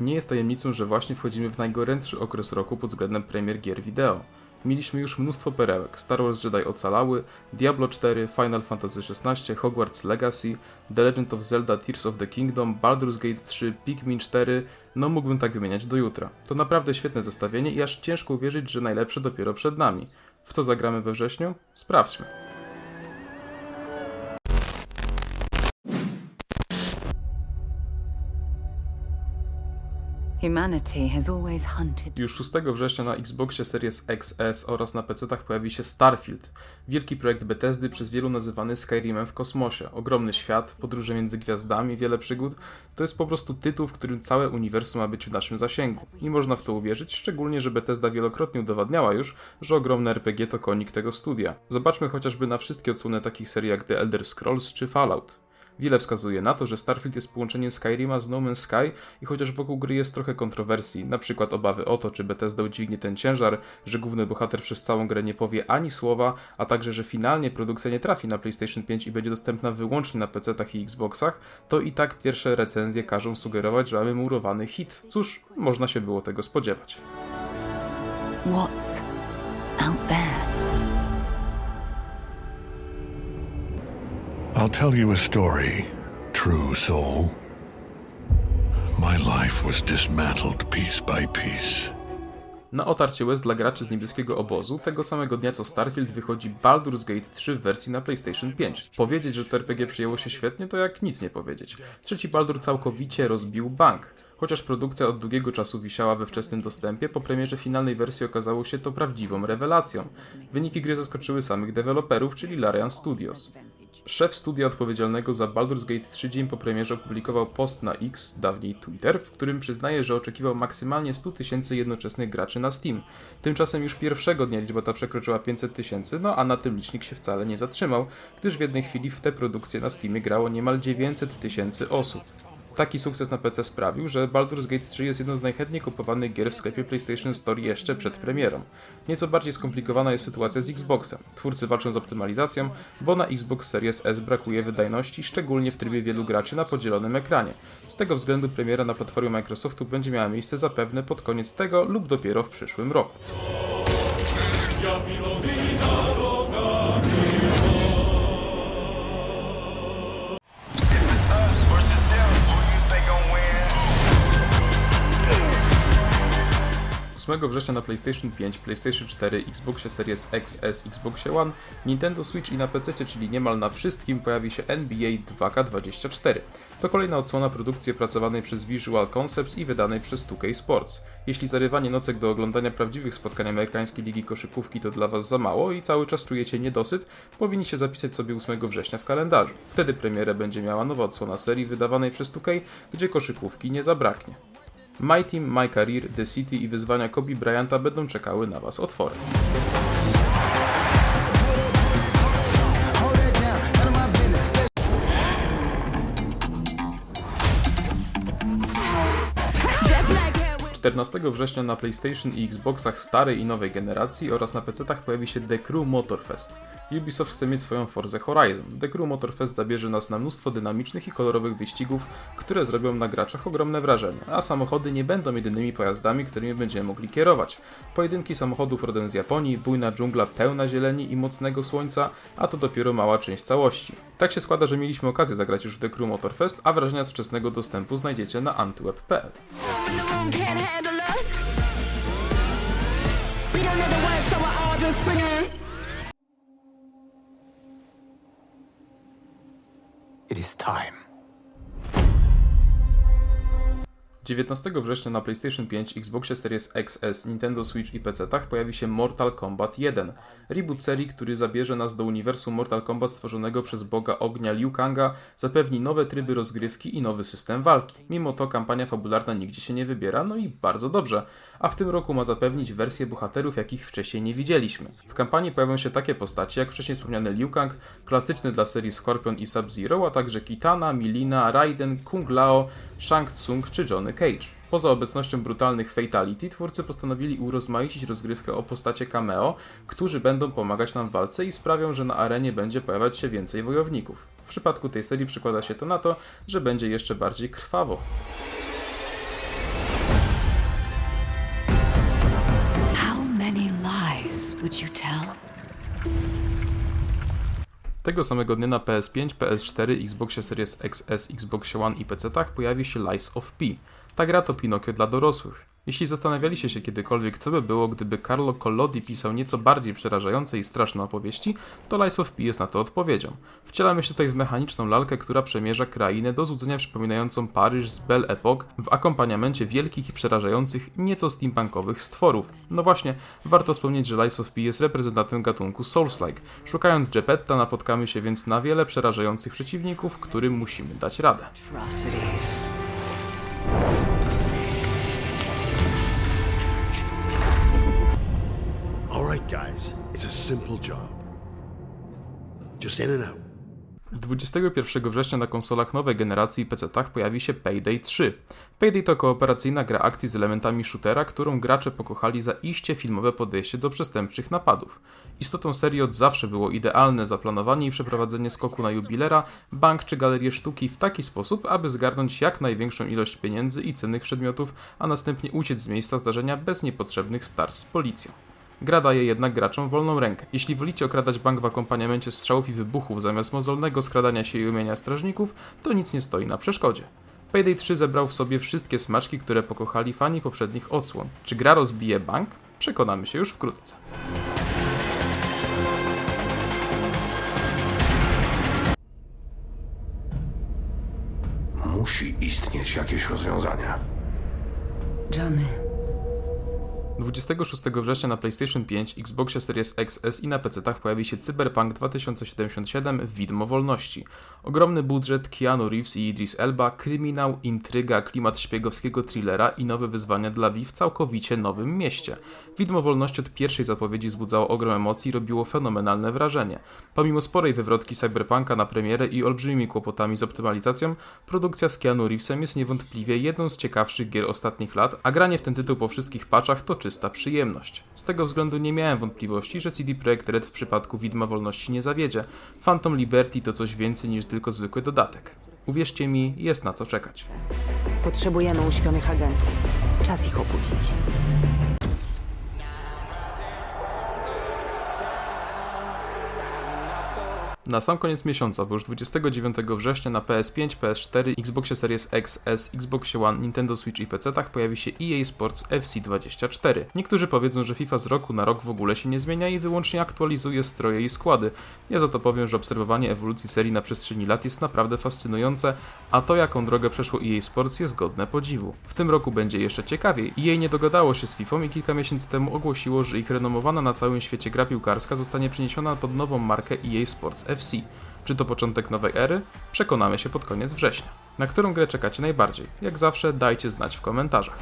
Nie jest tajemnicą, że właśnie wchodzimy w najgorętszy okres roku pod względem premier gier wideo. Mieliśmy już mnóstwo perełek. Star Wars Jedi Ocalały, Diablo 4, Final Fantasy XVI, Hogwarts Legacy, The Legend of Zelda Tears of the Kingdom, Baldur's Gate 3, Pikmin 4, no mógłbym tak wymieniać do jutra. To naprawdę świetne zestawienie i aż ciężko uwierzyć, że najlepsze dopiero przed nami. W co zagramy we wrześniu? Sprawdźmy. Już 6 września na Xboxie Series XS oraz na PC-tach pojawi się Starfield, wielki projekt Bethesdy przez wielu nazywany Skyrimem w kosmosie. Ogromny świat, podróże między gwiazdami, wiele przygód. To jest po prostu tytuł, w którym całe uniwersum ma być w naszym zasięgu. I można w to uwierzyć, szczególnie, że Bethesda wielokrotnie udowadniała już, że ogromne RPG to konik tego studia. Zobaczmy chociażby na wszystkie odsłony takich serii jak The Elder Scrolls czy Fallout. Wiele wskazuje na to, że Starfield jest połączeniem Skyrima z No Man's Sky i chociaż wokół gry jest trochę kontrowersji, przykład obawy o to, czy Bethesda udźwignie ten ciężar, że główny bohater przez całą grę nie powie ani słowa, a także, że finalnie produkcja nie trafi na PlayStation 5 i będzie dostępna wyłącznie na PC-tach i Xboxach, to i tak pierwsze recenzje każą sugerować, że mamy murowany hit. Cóż, można się było tego spodziewać. What's out there? I'll tell you a story, true soul. My life was dismantled piece by piece. Na otarcie łez dla graczy z niebieskiego obozu, tego samego dnia co Starfield wychodzi Baldur's Gate 3 w wersji na PlayStation 5. Powiedzieć, że to RPG przyjęło się świetnie, to jak nic nie powiedzieć. Trzeci Baldur całkowicie rozbił bank. Chociaż produkcja od długiego czasu wisiała we wczesnym dostępie, po premierze finalnej wersji okazało się to prawdziwą rewelacją. Wyniki gry zaskoczyły samych deweloperów, czyli Larian Studios. Szef studia odpowiedzialnego za Baldur's Gate 3 dzień po premierze opublikował post na X, dawniej Twitter, w którym przyznaje, że oczekiwał maksymalnie 100 tysięcy jednoczesnych graczy na Steam. Tymczasem już pierwszego dnia liczba ta przekroczyła 500 tysięcy, no a na tym licznik się wcale nie zatrzymał, gdyż w jednej chwili w tę produkcję na Steamie grało niemal 900 tysięcy osób. Taki sukces na PC sprawił, że Baldur's Gate 3 jest jedną z najchętniej kupowanych gier w sklepie PlayStation Store jeszcze przed premierą. Nieco bardziej skomplikowana jest sytuacja z Xboxem. Twórcy walczą z optymalizacją, bo na Xbox Series S brakuje wydajności, szczególnie w trybie wielu graczy na podzielonym ekranie. Z tego względu premiera na platformie Microsoftu będzie miała miejsce zapewne pod koniec tego lub dopiero w przyszłym roku. 8 września na PlayStation 5, PlayStation 4, Xboxie Series XS, Xboxie One, Nintendo Switch i na PC, czyli niemal na wszystkim, pojawi się NBA 2K24. To kolejna odsłona produkcji opracowanej przez Visual Concepts i wydanej przez 2K Sports. Jeśli zarywanie nocek do oglądania prawdziwych spotkań amerykańskiej ligi koszykówki to dla Was za mało i cały czas czujecie niedosyt, powinniście zapisać sobie 8 września w kalendarzu. Wtedy premierę będzie miała nowa odsłona serii wydawanej przez 2K, gdzie koszykówki nie zabraknie. My Team, My Career, The City i wyzwania Kobe Bryanta będą czekały na Was otworem. 14 września na PlayStation i Xboxach starej i nowej generacji oraz na PC-tach pojawi się The Crew Motorfest. Ubisoft chce mieć swoją Forza Horizon. The Crew Motorfest zabierze nas na mnóstwo dynamicznych i kolorowych wyścigów, które zrobią na graczach ogromne wrażenie, a samochody nie będą jedynymi pojazdami, którymi będziemy mogli kierować. Pojedynki samochodów rodem z Japonii, bujna dżungla pełna zieleni i mocnego słońca, a to dopiero mała część całości. Tak się składa, że mieliśmy okazję zagrać już w The Crew Motorfest, a wrażenia z wczesnego dostępu znajdziecie na antyweb.pl. singing. It is time. 19 września na PlayStation 5, Xboxie Series XS, Nintendo Switch i PC-tach pojawi się Mortal Kombat 1. Reboot serii, który zabierze nas do uniwersum Mortal Kombat stworzonego przez boga ognia Liu Kanga, zapewni nowe tryby rozgrywki i nowy system walki. Mimo to kampania fabularna nigdzie się nie wybiera, no i bardzo dobrze. A w tym roku ma zapewnić wersje bohaterów, jakich wcześniej nie widzieliśmy. W kampanii pojawią się takie postacie jak wcześniej wspomniany Liu Kang, klasyczny dla serii Scorpion i Sub-Zero, a także Kitana, Milina, Raiden, Kung Lao, Shang Tsung czy Johnny Cage. Poza obecnością brutalnych fatality, twórcy postanowili urozmaicić rozgrywkę o postacie cameo, którzy będą pomagać nam w walce i sprawią, że na arenie będzie pojawiać się więcej wojowników. W przypadku tej serii przykłada się to na to, że będzie jeszcze bardziej krwawo. How many lies would you tell? Tego samego dnia na PS5, PS4, Xboxie Series XS, Xboxie One i PC-tach pojawi się Lies of P. Ta gra to Pinokio dla dorosłych. Jeśli zastanawialiście się kiedykolwiek, co by było, gdyby Carlo Collodi pisał nieco bardziej przerażające i straszne opowieści, to Lies of P jest na to odpowiedzią. Wcielamy się tutaj w mechaniczną lalkę, która przemierza krainę do złudzenia przypominającą Paryż z Belle Époque w akompaniamencie wielkich i przerażających, nieco steampunkowych stworów. No właśnie, warto wspomnieć, że Lies of P jest reprezentantem gatunku Souls-like. Szukając Geppetta napotkamy się więc na wiele przerażających przeciwników, którym musimy dać radę. atrocities. All right, guys, it's a simple job. Just in and out. 21 września na konsolach nowej generacji i PC-tach pojawi się Payday 3. Payday to kooperacyjna gra akcji z elementami shootera, którą gracze pokochali za iście filmowe podejście do przestępczych napadów. Istotą serii od zawsze było idealne zaplanowanie i przeprowadzenie skoku na jubilera, bank czy galerię sztuki w taki sposób, aby zgarnąć jak największą ilość pieniędzy i cennych przedmiotów, a następnie uciec z miejsca zdarzenia bez niepotrzebnych starć z policją. Gra daje jednak graczom wolną rękę. Jeśli wolicie okradać bank w akompaniamencie strzałów i wybuchów zamiast mozolnego skradania się i umienia strażników, to nic nie stoi na przeszkodzie. Payday 3 zebrał w sobie wszystkie smaczki, które pokochali fani poprzednich odsłon. Czy gra rozbije bank? Przekonamy się już wkrótce. Musi istnieć jakieś rozwiązanie. Johnny, 26 września na PlayStation 5, Xboxie Series XS i na PC-tach pojawi się Cyberpunk 2077 Widmo Wolności. Ogromny budżet, Keanu Reeves i Idris Elba, kryminał, intryga, klimat szpiegowskiego thrillera i nowe wyzwania dla V w całkowicie nowym mieście. Widmo Wolności od pierwszej zapowiedzi wzbudzało ogrom emocji i robiło fenomenalne wrażenie. Pomimo sporej wywrotki Cyberpunka na premierę i olbrzymimi kłopotami z optymalizacją, produkcja z Keanu Reevesem jest niewątpliwie jedną z ciekawszych gier ostatnich lat, a granie w ten tytuł po wszystkich patchach to czysta przyjemność. Z tego względu nie miałem wątpliwości, że CD Projekt Red w przypadku Widma Wolności nie zawiedzie. Phantom Liberty to coś więcej niż tylko zwykły dodatek. Uwierzcie mi, jest na co czekać. potrzebujemy uśpionych agentów. Czas ich obudzić. Na sam koniec miesiąca, bo już 29 września na PS5, PS4, Xboxie Series XS, Xboxie One, Nintendo Switch i PC-tach pojawi się EA Sports FC24. Niektórzy powiedzą, że FIFA z roku na rok w ogóle się nie zmienia i wyłącznie aktualizuje stroje i składy. Ja za to powiem, że obserwowanie ewolucji serii na przestrzeni lat jest naprawdę fascynujące, a to jaką drogę przeszło EA Sports jest godne podziwu. W tym roku będzie jeszcze ciekawiej. EA nie dogadało się z FIFA i kilka miesięcy temu ogłosiło, że ich renomowana na całym świecie gra piłkarska zostanie przeniesiona pod nową markę EA Sports FC. Czy to początek nowej ery? Przekonamy się pod koniec września. Na którą grę czekacie najbardziej? Jak zawsze dajcie znać w komentarzach.